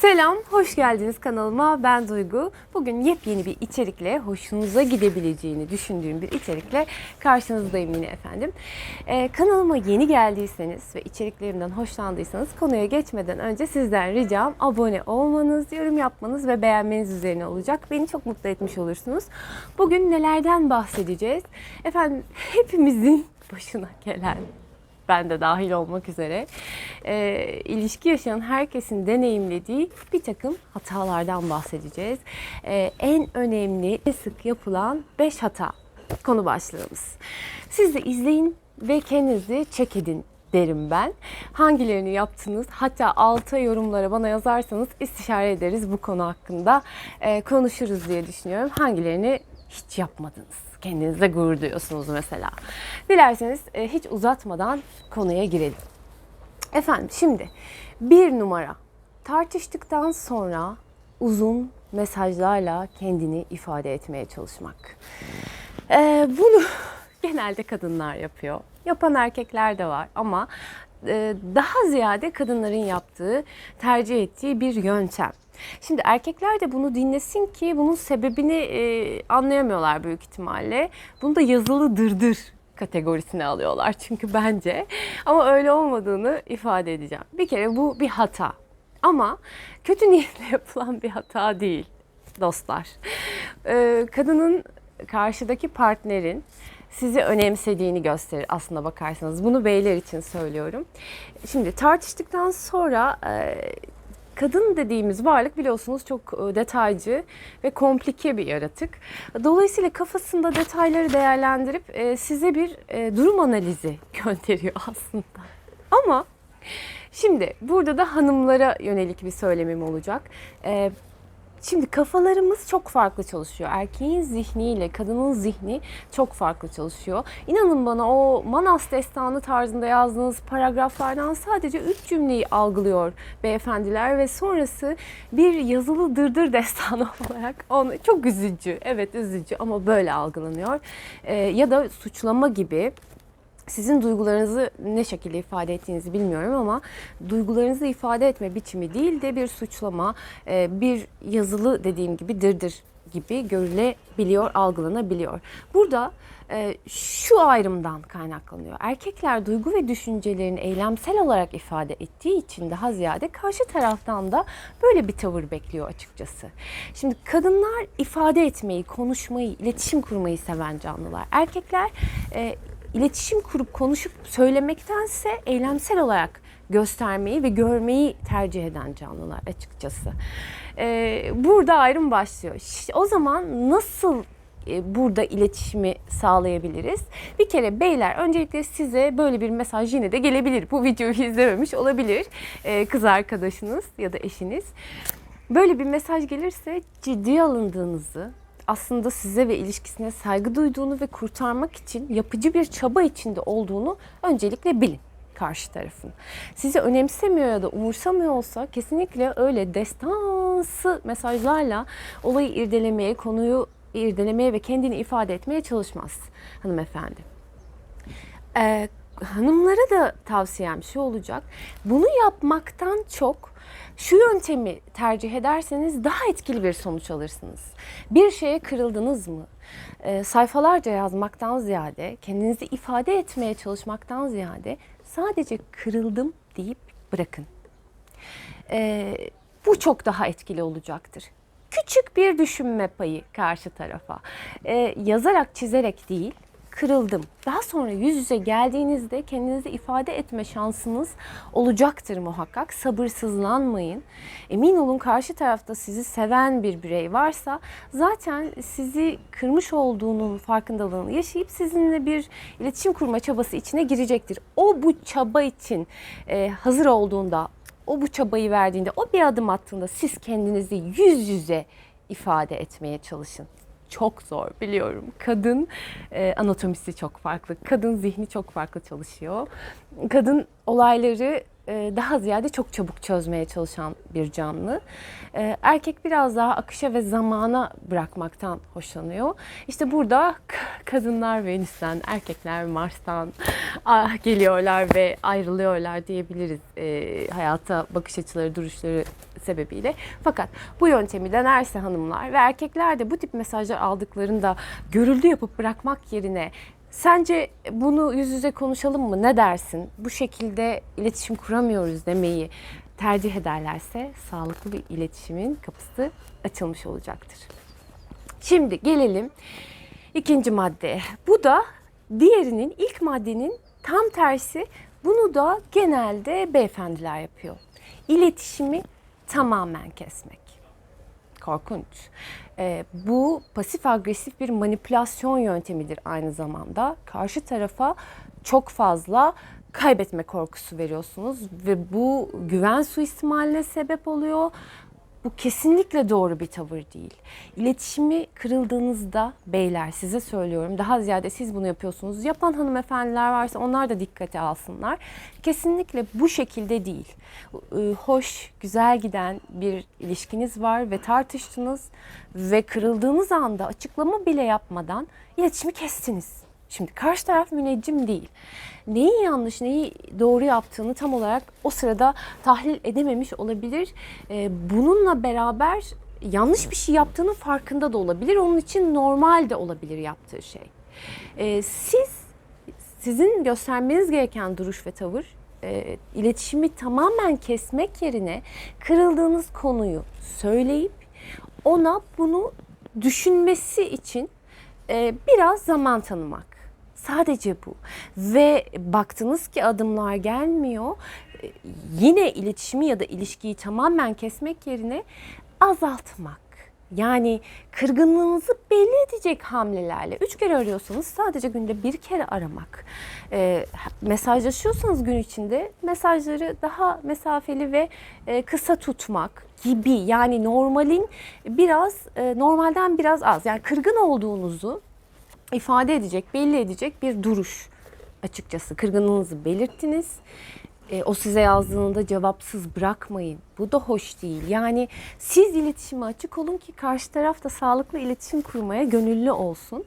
Selam, hoş geldiniz kanalıma. Ben Duygu. Bugün yepyeni bir içerikle, hoşunuza gidebileceğini düşündüğüm bir içerikle karşınızdayım yine efendim. Ee, kanalıma yeni geldiyseniz ve içeriklerimden hoşlandıysanız konuya geçmeden önce sizden ricam abone olmanız, yorum yapmanız ve beğenmeniz üzerine olacak. Beni çok mutlu etmiş olursunuz. Bugün nelerden bahsedeceğiz? Efendim hepimizin başına gelen ben de dahil olmak üzere e, ilişki yaşayan herkesin deneyimlediği bir takım hatalardan bahsedeceğiz. E, en önemli ve sık yapılan 5 hata konu başlığımız. Siz de izleyin ve kendinizi çek edin derim ben. Hangilerini yaptınız? Hatta alta yorumlara bana yazarsanız istişare ederiz bu konu hakkında. E, konuşuruz diye düşünüyorum. Hangilerini hiç yapmadınız? Kendinizde gurur duyuyorsunuz mesela. Dilerseniz e, hiç uzatmadan konuya girelim. Efendim şimdi bir numara tartıştıktan sonra uzun mesajlarla kendini ifade etmeye çalışmak. Ee, bunu genelde kadınlar yapıyor. Yapan erkekler de var ama daha ziyade kadınların yaptığı, tercih ettiği bir yöntem. Şimdi erkekler de bunu dinlesin ki bunun sebebini e, anlayamıyorlar büyük ihtimalle. Bunu da yazılı dırdır kategorisine alıyorlar çünkü bence. Ama öyle olmadığını ifade edeceğim. Bir kere bu bir hata. Ama kötü niyetle yapılan bir hata değil dostlar. Ee, kadının karşıdaki partnerin sizi önemsediğini gösterir aslında bakarsanız. Bunu beyler için söylüyorum. Şimdi tartıştıktan sonra e, kadın dediğimiz varlık biliyorsunuz çok e, detaycı ve komplike bir yaratık. Dolayısıyla kafasında detayları değerlendirip e, size bir durum analizi gönderiyor aslında. Ama şimdi burada da hanımlara yönelik bir söylemim olacak. Şimdi kafalarımız çok farklı çalışıyor. Erkeğin zihniyle kadının zihni çok farklı çalışıyor. İnanın bana o Manas destanı tarzında yazdığınız paragraflardan sadece üç cümleyi algılıyor beyefendiler ve sonrası bir yazılı dırdır destanı olarak onu çok üzücü. Evet üzücü ama böyle algılanıyor. Ee, ya da suçlama gibi sizin duygularınızı ne şekilde ifade ettiğinizi bilmiyorum ama duygularınızı ifade etme biçimi değil de bir suçlama, e, bir yazılı dediğim gibi dırdır gibi görülebiliyor, algılanabiliyor. Burada e, şu ayrımdan kaynaklanıyor. Erkekler duygu ve düşüncelerini eylemsel olarak ifade ettiği için daha ziyade karşı taraftan da böyle bir tavır bekliyor açıkçası. Şimdi kadınlar ifade etmeyi, konuşmayı, iletişim kurmayı seven canlılar. Erkekler e, iletişim kurup konuşup söylemektense eylemsel olarak göstermeyi ve görmeyi tercih eden canlılar açıkçası. Ee, burada ayrım başlıyor. O zaman nasıl e, burada iletişimi sağlayabiliriz? Bir kere beyler öncelikle size böyle bir mesaj yine de gelebilir. Bu videoyu izlememiş olabilir ee, kız arkadaşınız ya da eşiniz. Böyle bir mesaj gelirse ciddiye alındığınızı, aslında size ve ilişkisine saygı duyduğunu ve kurtarmak için yapıcı bir çaba içinde olduğunu öncelikle bilin karşı tarafın. Sizi önemsemiyor ya da umursamıyor olsa kesinlikle öyle destansı mesajlarla olayı irdelemeye, konuyu irdelemeye ve kendini ifade etmeye çalışmaz hanımefendi. Ee, hanımlara da tavsiyem şu olacak. Bunu yapmaktan çok şu yöntemi tercih ederseniz daha etkili bir sonuç alırsınız. Bir şeye kırıldınız mı? Ee, sayfalarca yazmaktan ziyade, kendinizi ifade etmeye çalışmaktan ziyade sadece kırıldım deyip bırakın. Ee, bu çok daha etkili olacaktır. Küçük bir düşünme payı karşı tarafa. Ee, yazarak, çizerek değil, kırıldım. Daha sonra yüz yüze geldiğinizde kendinizi ifade etme şansınız olacaktır muhakkak. Sabırsızlanmayın. Emin olun karşı tarafta sizi seven bir birey varsa zaten sizi kırmış olduğunun farkındalığını yaşayıp sizinle bir iletişim kurma çabası içine girecektir. O bu çaba için e, hazır olduğunda, o bu çabayı verdiğinde, o bir adım attığında siz kendinizi yüz yüze ifade etmeye çalışın çok zor biliyorum. Kadın e, anatomisi çok farklı. Kadın zihni çok farklı çalışıyor. Kadın olayları e, daha ziyade çok çabuk çözmeye çalışan bir canlı. E, erkek biraz daha akışa ve zamana bırakmaktan hoşlanıyor. İşte burada kadınlar Venüs'ten, erkekler Mars'tan geliyorlar ve ayrılıyorlar diyebiliriz. E, hayata bakış açıları, duruşları sebebiyle. Fakat bu yöntemi denerse hanımlar ve erkekler de bu tip mesajlar aldıklarında görüldü yapıp bırakmak yerine Sence bunu yüz yüze konuşalım mı? Ne dersin? Bu şekilde iletişim kuramıyoruz demeyi tercih ederlerse sağlıklı bir iletişimin kapısı açılmış olacaktır. Şimdi gelelim ikinci maddeye. Bu da diğerinin ilk maddenin tam tersi. Bunu da genelde beyefendiler yapıyor. İletişimi tamamen kesmek. Korkunç. Ee, bu pasif agresif bir manipülasyon yöntemidir aynı zamanda. Karşı tarafa çok fazla kaybetme korkusu veriyorsunuz ve bu güven suistimaline sebep oluyor. Bu kesinlikle doğru bir tavır değil. İletişimi kırıldığınızda beyler size söylüyorum daha ziyade siz bunu yapıyorsunuz. Yapan hanımefendiler varsa onlar da dikkate alsınlar. Kesinlikle bu şekilde değil. Ee, Hoş, güzel giden bir ilişkiniz var ve tartıştınız ve kırıldığınız anda açıklama bile yapmadan iletişimi kestiniz. Şimdi karşı taraf müneccim değil. Neyi yanlış, neyi doğru yaptığını tam olarak o sırada tahlil edememiş olabilir. Ee, bununla beraber yanlış bir şey yaptığının farkında da olabilir. Onun için normal de olabilir yaptığı şey. Ee, siz sizin göstermeniz gereken duruş ve tavır e, iletişimi tamamen kesmek yerine kırıldığınız konuyu söyleyip ona bunu düşünmesi için e, biraz zaman tanımak. Sadece bu. Ve baktınız ki adımlar gelmiyor. Yine iletişimi ya da ilişkiyi tamamen kesmek yerine azaltmak. Yani kırgınlığınızı belli edecek hamlelerle. Üç kere arıyorsanız sadece günde bir kere aramak. E, mesajlaşıyorsanız gün içinde mesajları daha mesafeli ve e, kısa tutmak gibi. Yani normalin biraz e, normalden biraz az. Yani kırgın olduğunuzu ifade edecek, belli edecek bir duruş açıkçası. Kırgınlığınızı belirttiniz. E, o size yazdığında cevapsız bırakmayın. Bu da hoş değil. Yani siz iletişime açık olun ki karşı taraf da sağlıklı iletişim kurmaya gönüllü olsun.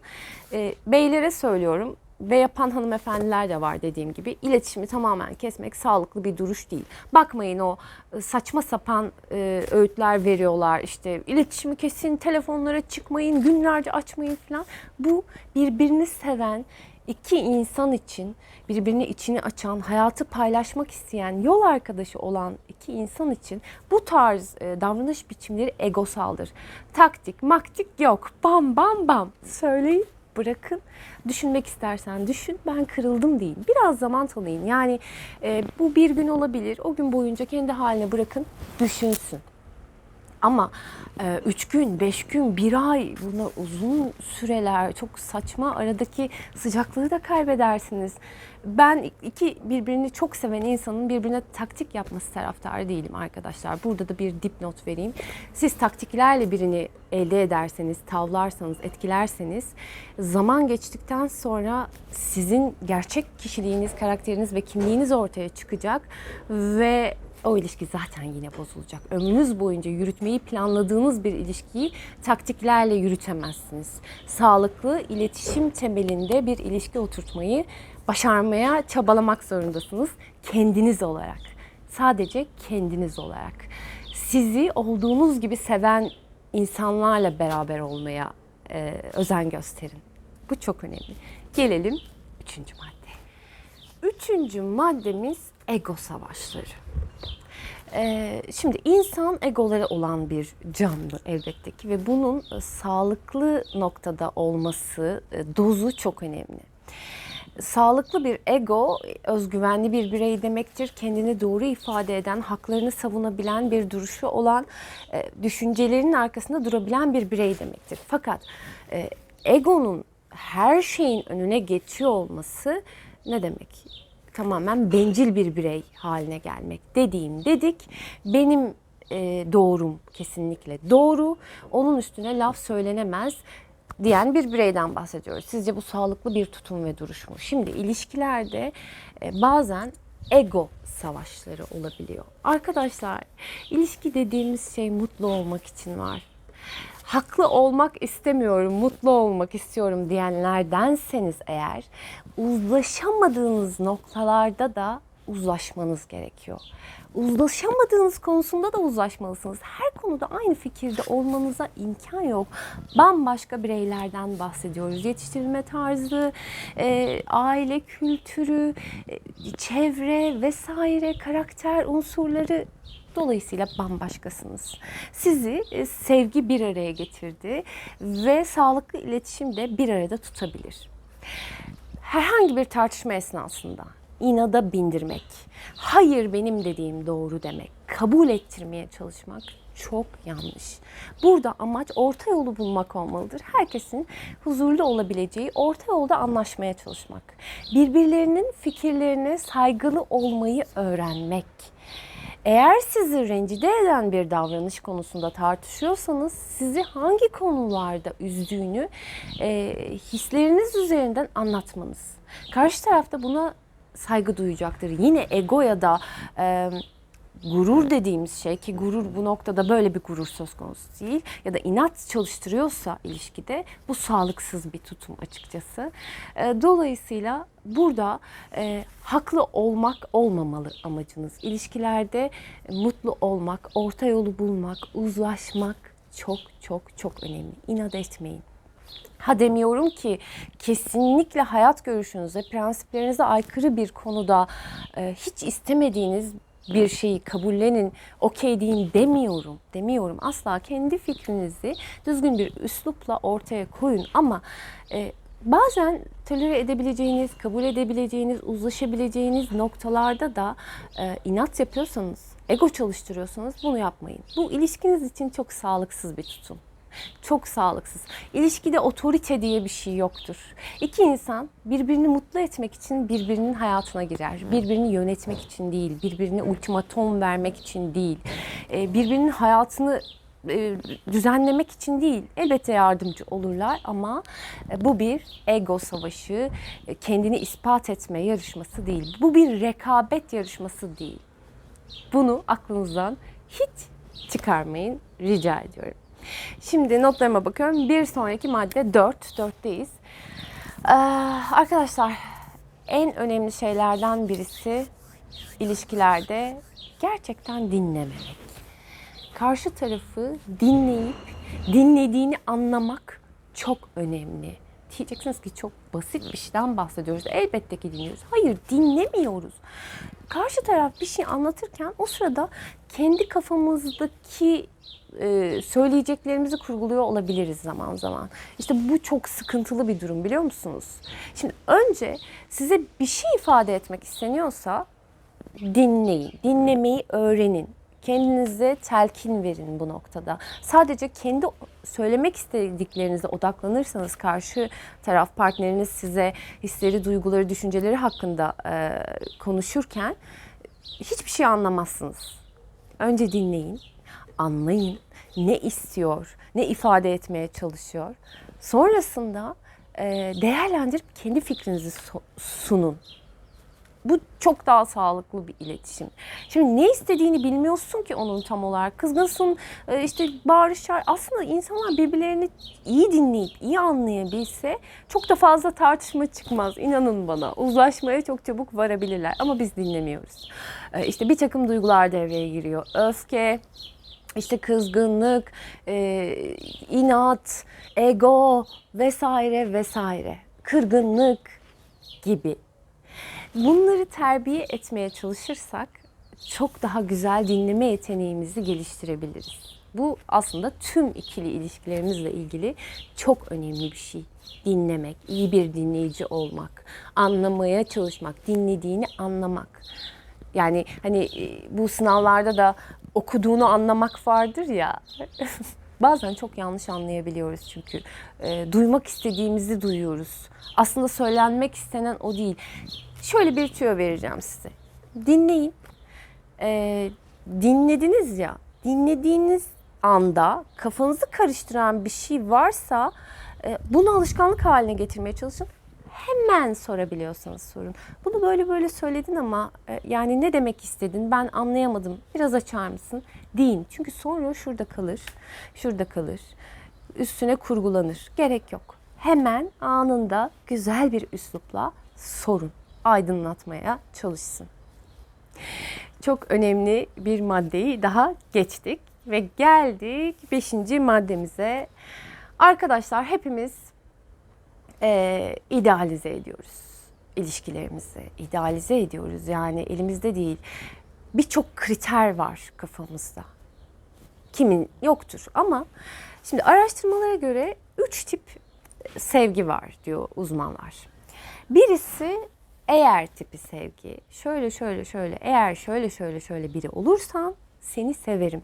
E, beylere söylüyorum ve yapan hanımefendiler de var dediğim gibi. İletişimi tamamen kesmek sağlıklı bir duruş değil. Bakmayın o e, saçma sapan e, öğütler veriyorlar. İşte iletişimi kesin, telefonlara çıkmayın, günlerce açmayın falan. Bu birbirini seven, iki insan için birbirine içini açan, hayatı paylaşmak isteyen, yol arkadaşı olan iki insan için bu tarz e, davranış biçimleri egosaldır. Taktik, maktik yok. Bam bam bam. Söyleyin bırakın. Düşünmek istersen düşün. Ben kırıldım deyin. Biraz zaman tanıyın. Yani e, bu bir gün olabilir. O gün boyunca kendi haline bırakın. Düşünsün. Ama e, üç gün, beş gün, bir ay bunlar uzun süreler çok saçma aradaki sıcaklığı da kaybedersiniz. Ben iki birbirini çok seven insanın birbirine taktik yapması taraftarı değilim arkadaşlar. Burada da bir dipnot vereyim. Siz taktiklerle birini elde ederseniz, tavlarsanız, etkilerseniz zaman geçtikten sonra sizin gerçek kişiliğiniz, karakteriniz ve kimliğiniz ortaya çıkacak ve o ilişki zaten yine bozulacak. Ömrünüz boyunca yürütmeyi planladığınız bir ilişkiyi taktiklerle yürütemezsiniz. Sağlıklı iletişim temelinde bir ilişki oturtmayı başarmaya çabalamak zorundasınız kendiniz olarak. Sadece kendiniz olarak. Sizi olduğunuz gibi seven insanlarla beraber olmaya e, özen gösterin. Bu çok önemli. Gelelim üçüncü madde. Üçüncü maddemiz ego savaşları. Ee, şimdi insan egoları olan bir canlı elbette ki ve bunun e, sağlıklı noktada olması, e, dozu çok önemli. Sağlıklı bir ego, özgüvenli bir birey demektir. Kendini doğru ifade eden, haklarını savunabilen bir duruşu olan, e, düşüncelerinin arkasında durabilen bir birey demektir. Fakat egonun her şeyin önüne geçiyor olması ne demek? Tamamen bencil bir birey haline gelmek dediğim dedik. Benim e, doğrum kesinlikle doğru. Onun üstüne laf söylenemez diyen bir bireyden bahsediyoruz. Sizce bu sağlıklı bir tutum ve duruş mu? Şimdi ilişkilerde e, bazen ego savaşları olabiliyor. Arkadaşlar ilişki dediğimiz şey mutlu olmak için var haklı olmak istemiyorum, mutlu olmak istiyorum diyenlerdenseniz eğer uzlaşamadığınız noktalarda da uzlaşmanız gerekiyor. Uzlaşamadığınız konusunda da uzlaşmalısınız. Her konuda aynı fikirde olmanıza imkan yok. Bambaşka bireylerden bahsediyoruz. Yetiştirilme tarzı, e, aile kültürü, e, çevre vesaire, karakter unsurları Dolayısıyla bambaşkasınız. Sizi e, sevgi bir araya getirdi ve sağlıklı iletişim de bir arada tutabilir herhangi bir tartışma esnasında inada bindirmek, hayır benim dediğim doğru demek, kabul ettirmeye çalışmak çok yanlış. Burada amaç orta yolu bulmak olmalıdır. Herkesin huzurlu olabileceği orta yolda anlaşmaya çalışmak. Birbirlerinin fikirlerine saygılı olmayı öğrenmek. Eğer sizi rencide eden bir davranış konusunda tartışıyorsanız sizi hangi konularda üzdüğünü e, hisleriniz üzerinden anlatmanız. Karşı tarafta buna saygı duyacaktır. Yine ego ya da e, gurur dediğimiz şey ki gurur bu noktada böyle bir gurur söz konusu değil ya da inat çalıştırıyorsa ilişkide bu sağlıksız bir tutum açıkçası. E, dolayısıyla burada e, haklı olmak olmamalı amacınız. İlişkilerde mutlu olmak, orta yolu bulmak, uzlaşmak çok çok çok önemli. İnat etmeyin. Ha demiyorum ki kesinlikle hayat görüşünüze, prensiplerinize aykırı bir konuda e, hiç istemediğiniz bir şeyi kabullenin, okey deyin demiyorum. Demiyorum. Asla kendi fikrinizi düzgün bir üslupla ortaya koyun ama e, bazen tolere edebileceğiniz, kabul edebileceğiniz, uzlaşabileceğiniz noktalarda da e, inat yapıyorsanız, ego çalıştırıyorsanız bunu yapmayın. Bu ilişkiniz için çok sağlıksız bir tutum. Çok sağlıksız. İlişkide otorite diye bir şey yoktur. İki insan birbirini mutlu etmek için birbirinin hayatına girer. Birbirini yönetmek için değil, birbirine ultimatom vermek için değil, e, birbirinin hayatını e, düzenlemek için değil. Elbette yardımcı olurlar ama e, bu bir ego savaşı, e, kendini ispat etme yarışması değil. Bu bir rekabet yarışması değil. Bunu aklınızdan hiç çıkarmayın rica ediyorum. Şimdi notlarıma bakıyorum. Bir sonraki madde 4. 4'teyiz. Ee, arkadaşlar en önemli şeylerden birisi ilişkilerde gerçekten dinlememek. Karşı tarafı dinleyip dinlediğini anlamak çok önemli. Diyeceksiniz ki çok basit bir şeyden bahsediyoruz. Elbette ki dinliyoruz. Hayır dinlemiyoruz. Karşı taraf bir şey anlatırken o sırada kendi kafamızdaki e, söyleyeceklerimizi kurguluyor olabiliriz zaman zaman. İşte bu çok sıkıntılı bir durum biliyor musunuz? Şimdi önce size bir şey ifade etmek isteniyorsa dinleyin, dinlemeyi öğrenin. Kendinize telkin verin bu noktada. Sadece kendi söylemek istediklerinize odaklanırsanız karşı taraf partneriniz size hisleri, duyguları, düşünceleri hakkında e, konuşurken hiçbir şey anlamazsınız. Önce dinleyin, anlayın ne istiyor, ne ifade etmeye çalışıyor. Sonrasında e, değerlendirip kendi fikrinizi sunun. Bu çok daha sağlıklı bir iletişim. Şimdi ne istediğini bilmiyorsun ki onun tam olarak. Kızgınsın, e, işte bağırışlar. Aslında insanlar birbirlerini iyi dinleyip iyi anlayabilse çok da fazla tartışma çıkmaz. İnanın bana. Uzlaşmaya çok çabuk varabilirler. Ama biz dinlemiyoruz. E, İşte bir takım duygular devreye giriyor. Öfke, işte kızgınlık, e, inat, ego vesaire vesaire, kırgınlık gibi. Bunları terbiye etmeye çalışırsak çok daha güzel dinleme yeteneğimizi geliştirebiliriz. Bu aslında tüm ikili ilişkilerimizle ilgili çok önemli bir şey. Dinlemek, iyi bir dinleyici olmak, anlamaya çalışmak, dinlediğini anlamak. Yani hani e, bu sınavlarda da okuduğunu anlamak vardır ya. Bazen çok yanlış anlayabiliyoruz çünkü. E, duymak istediğimizi duyuyoruz. Aslında söylenmek istenen o değil. Şöyle bir tüyo vereceğim size. Dinleyin. E, dinlediniz ya. Dinlediğiniz anda kafanızı karıştıran bir şey varsa e, bunu alışkanlık haline getirmeye çalışın hemen sorabiliyorsanız sorun. Bunu böyle böyle söyledin ama e, yani ne demek istedin ben anlayamadım biraz açar mısın deyin. Çünkü sonra şurada kalır, şurada kalır, üstüne kurgulanır. Gerek yok. Hemen anında güzel bir üslupla sorun, aydınlatmaya çalışsın. Çok önemli bir maddeyi daha geçtik ve geldik beşinci maddemize. Arkadaşlar hepimiz eee, idealize ediyoruz ilişkilerimizi. idealize ediyoruz yani elimizde değil. Birçok kriter var kafamızda. Kimin yoktur ama şimdi araştırmalara göre üç tip sevgi var diyor uzmanlar. Birisi eğer tipi sevgi. Şöyle şöyle şöyle eğer şöyle şöyle şöyle biri olursan seni severim.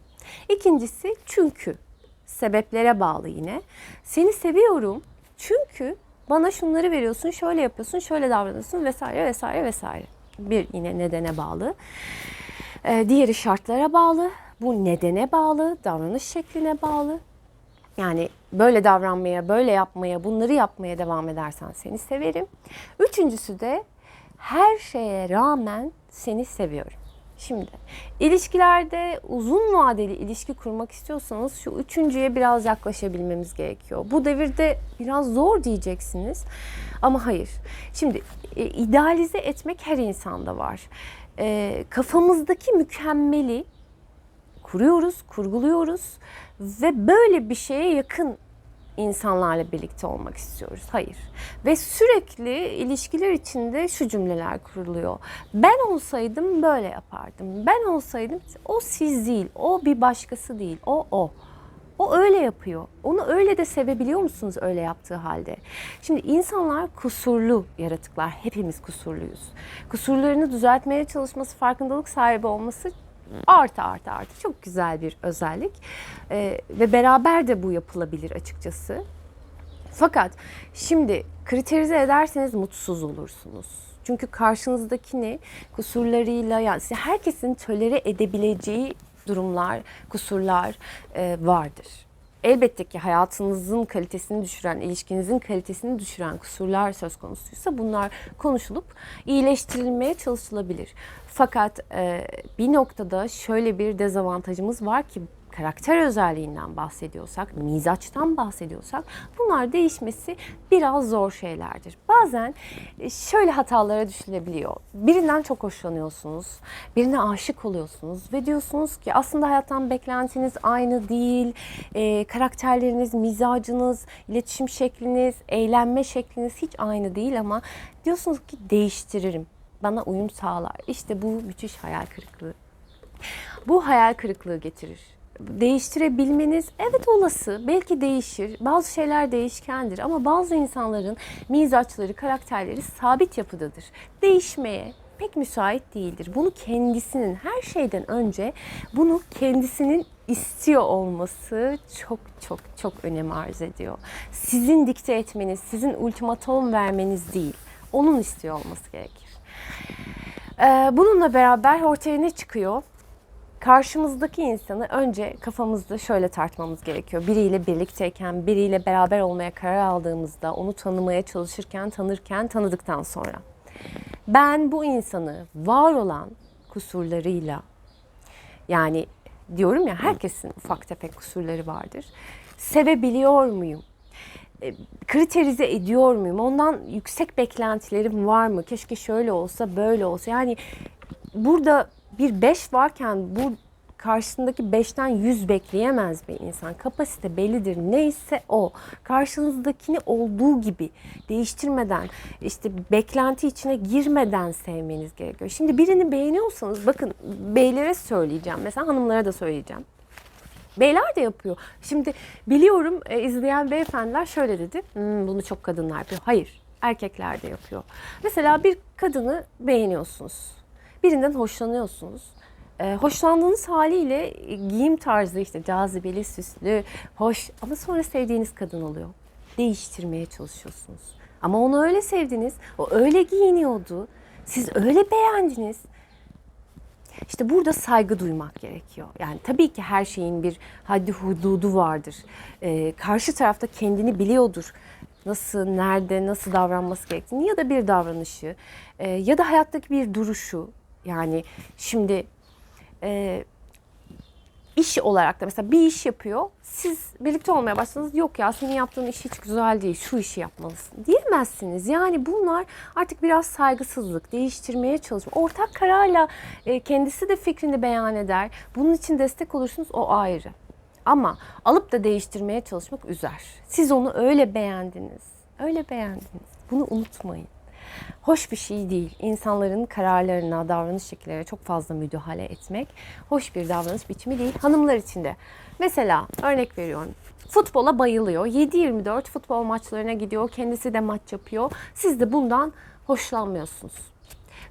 İkincisi çünkü sebeplere bağlı yine. Seni seviyorum çünkü bana şunları veriyorsun, şöyle yapıyorsun, şöyle davranıyorsun vesaire vesaire vesaire. Bir yine nedene bağlı. Ee, diğeri şartlara bağlı. Bu nedene bağlı, davranış şekline bağlı. Yani böyle davranmaya, böyle yapmaya, bunları yapmaya devam edersen seni severim. Üçüncüsü de her şeye rağmen seni seviyorum. Şimdi ilişkilerde uzun vadeli ilişki kurmak istiyorsanız şu üçüncüye biraz yaklaşabilmemiz gerekiyor. Bu devirde biraz zor diyeceksiniz ama hayır. Şimdi e, idealize etmek her insanda var. E, kafamızdaki mükemmeli kuruyoruz, kurguluyoruz ve böyle bir şeye yakın insanlarla birlikte olmak istiyoruz. Hayır. Ve sürekli ilişkiler içinde şu cümleler kuruluyor. Ben olsaydım böyle yapardım. Ben olsaydım o siz değil, o bir başkası değil, o o. O öyle yapıyor. Onu öyle de sevebiliyor musunuz öyle yaptığı halde? Şimdi insanlar kusurlu yaratıklar. Hepimiz kusurluyuz. Kusurlarını düzeltmeye çalışması, farkındalık sahibi olması artı artı artı çok güzel bir özellik. Ee, ve beraber de bu yapılabilir açıkçası. Fakat şimdi kriterize ederseniz mutsuz olursunuz. Çünkü karşınızdakini kusurlarıyla yani herkesin tölere edebileceği durumlar, kusurlar e, vardır. Elbette ki hayatınızın kalitesini düşüren, ilişkinizin kalitesini düşüren kusurlar söz konusuysa bunlar konuşulup iyileştirilmeye çalışılabilir. Fakat e, bir noktada şöyle bir dezavantajımız var ki karakter özelliğinden bahsediyorsak, mizaçtan bahsediyorsak bunlar değişmesi biraz zor şeylerdir. Bazen e, şöyle hatalara düşülebiliyor. Birinden çok hoşlanıyorsunuz, birine aşık oluyorsunuz ve diyorsunuz ki aslında hayattan beklentiniz aynı değil, e, karakterleriniz, mizacınız, iletişim şekliniz, eğlenme şekliniz hiç aynı değil ama diyorsunuz ki değiştiririm, bana uyum sağlar. İşte bu müthiş hayal kırıklığı. Bu hayal kırıklığı getirir değiştirebilmeniz evet olası. Belki değişir. Bazı şeyler değişkendir ama bazı insanların mizaçları, karakterleri sabit yapıdadır. Değişmeye pek müsait değildir. Bunu kendisinin her şeyden önce bunu kendisinin istiyor olması çok çok çok önem arz ediyor. Sizin dikte etmeniz, sizin ultimatom vermeniz değil. Onun istiyor olması gerekir. Ee, bununla beraber ortaya ne çıkıyor? Karşımızdaki insanı önce kafamızda şöyle tartmamız gerekiyor. Biriyle birlikteyken, biriyle beraber olmaya karar aldığımızda, onu tanımaya çalışırken, tanırken, tanıdıktan sonra. Ben bu insanı var olan kusurlarıyla, yani diyorum ya herkesin ufak tefek kusurları vardır. Sevebiliyor muyum? E, kriterize ediyor muyum? Ondan yüksek beklentilerim var mı? Keşke şöyle olsa, böyle olsa. Yani burada bir 5 varken bu karşısındaki 5'ten 100 bekleyemez bir insan. Kapasite bellidir. Neyse o. Karşınızdakini olduğu gibi değiştirmeden, işte beklenti içine girmeden sevmeniz gerekiyor. Şimdi birini beğeniyorsanız bakın beylere söyleyeceğim. Mesela hanımlara da söyleyeceğim. Beyler de yapıyor. Şimdi biliyorum e, izleyen beyefendiler şöyle dedi. Hmm, bunu çok kadınlar yapıyor. Hayır. Erkekler de yapıyor. Mesela bir kadını beğeniyorsunuz birinden hoşlanıyorsunuz. Ee, hoşlandığınız haliyle giyim tarzı işte cazibeli, süslü, hoş ama sonra sevdiğiniz kadın oluyor. Değiştirmeye çalışıyorsunuz. Ama onu öyle sevdiniz, o öyle giyiniyordu, siz öyle beğendiniz. İşte burada saygı duymak gerekiyor. Yani tabii ki her şeyin bir haddi hududu vardır. Ee, karşı tarafta kendini biliyordur. Nasıl, nerede, nasıl davranması gerektiğini ya da bir davranışı e, ya da hayattaki bir duruşu yani şimdi e, iş olarak da mesela bir iş yapıyor. Siz birlikte olmaya başladınız. Yok ya senin yaptığın iş hiç güzel değil. Şu işi yapmalısın. Diyemezsiniz. Yani bunlar artık biraz saygısızlık. Değiştirmeye çalışma. Ortak kararla e, kendisi de fikrini beyan eder. Bunun için destek olursunuz. O ayrı. Ama alıp da değiştirmeye çalışmak üzer. Siz onu öyle beğendiniz. Öyle beğendiniz. Bunu unutmayın. Hoş bir şey değil. İnsanların kararlarına, davranış şekillerine çok fazla müdahale etmek hoş bir davranış biçimi değil. Hanımlar için de. Mesela örnek veriyorum. Futbola bayılıyor. 7-24 futbol maçlarına gidiyor. Kendisi de maç yapıyor. Siz de bundan hoşlanmıyorsunuz.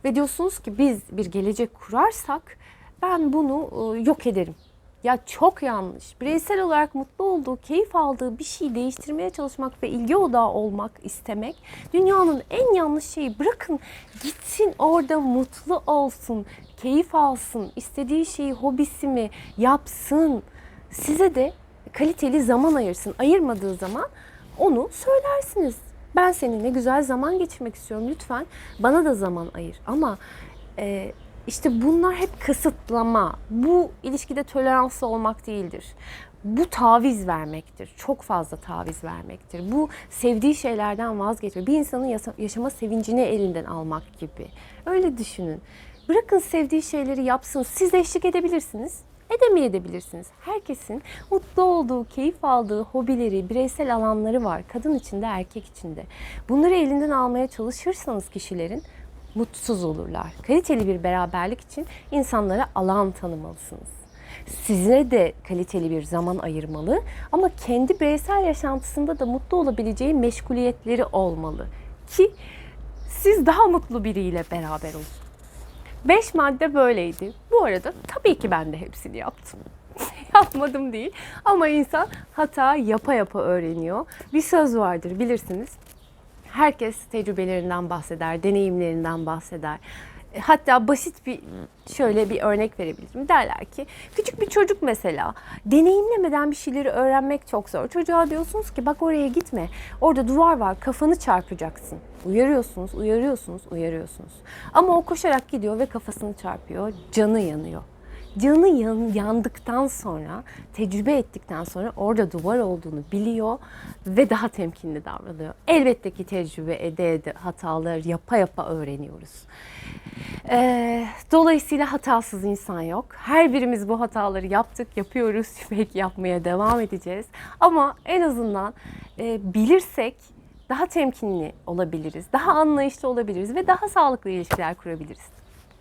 Ve diyorsunuz ki biz bir gelecek kurarsak ben bunu e, yok ederim. Ya çok yanlış. Bireysel olarak mutlu olduğu, keyif aldığı bir şeyi değiştirmeye çalışmak ve ilgi odağı olmak istemek dünyanın en yanlış şeyi. Bırakın gitsin orada mutlu olsun, keyif alsın, istediği şeyi, hobisi mi yapsın. Size de kaliteli zaman ayırsın. Ayırmadığı zaman onu söylersiniz. Ben seninle güzel zaman geçirmek istiyorum. Lütfen bana da zaman ayır. Ama e, işte bunlar hep kısıtlama. Bu ilişkide toleranslı olmak değildir. Bu taviz vermektir. Çok fazla taviz vermektir. Bu sevdiği şeylerden vazgeçmek. Bir insanın yaşama sevincini elinden almak gibi. Öyle düşünün. Bırakın sevdiği şeyleri yapsın. Siz eşlik edebilirsiniz. Edemeyebilirsiniz. Herkesin mutlu olduğu, keyif aldığı hobileri, bireysel alanları var. Kadın içinde, erkek içinde. Bunları elinden almaya çalışırsanız kişilerin mutsuz olurlar. Kaliteli bir beraberlik için insanlara alan tanımalısınız. Size de kaliteli bir zaman ayırmalı ama kendi bireysel yaşantısında da mutlu olabileceği meşguliyetleri olmalı ki siz daha mutlu biriyle beraber olun. Beş madde böyleydi. Bu arada tabii ki ben de hepsini yaptım. Yapmadım değil ama insan hata yapa yapa öğreniyor. Bir söz vardır bilirsiniz. Herkes tecrübelerinden bahseder, deneyimlerinden bahseder. E, Hatta basit bir şöyle bir örnek verebilirim. Derler ki küçük bir çocuk mesela deneyimlemeden bir şeyleri öğrenmek çok zor. Çocuğa diyorsunuz ki bak oraya gitme. Orada duvar var kafanı çarpacaksın. Uyarıyorsunuz, uyarıyorsunuz, uyarıyorsunuz. Ama o koşarak gidiyor ve kafasını çarpıyor. Canı yanıyor. Canı yan, yandıktan sonra, tecrübe ettikten sonra orada duvar olduğunu biliyor ve daha temkinli davranıyor. Elbette ki tecrübe ede ede hatalar yapa yapa öğreniyoruz. Ee, dolayısıyla hatasız insan yok. Her birimiz bu hataları yaptık, yapıyoruz, belki yapmaya devam edeceğiz. Ama en azından e, bilirsek daha temkinli olabiliriz, daha anlayışlı olabiliriz ve daha sağlıklı ilişkiler kurabiliriz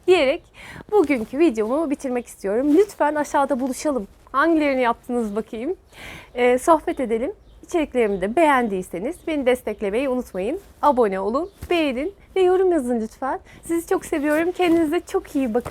diyerek bugünkü videomu bitirmek istiyorum. Lütfen aşağıda buluşalım. Hangilerini yaptınız bakayım. Ee, sohbet edelim. İçeriklerimi de beğendiyseniz beni desteklemeyi unutmayın. Abone olun, beğenin ve yorum yazın lütfen. Sizi çok seviyorum. Kendinize çok iyi bakın.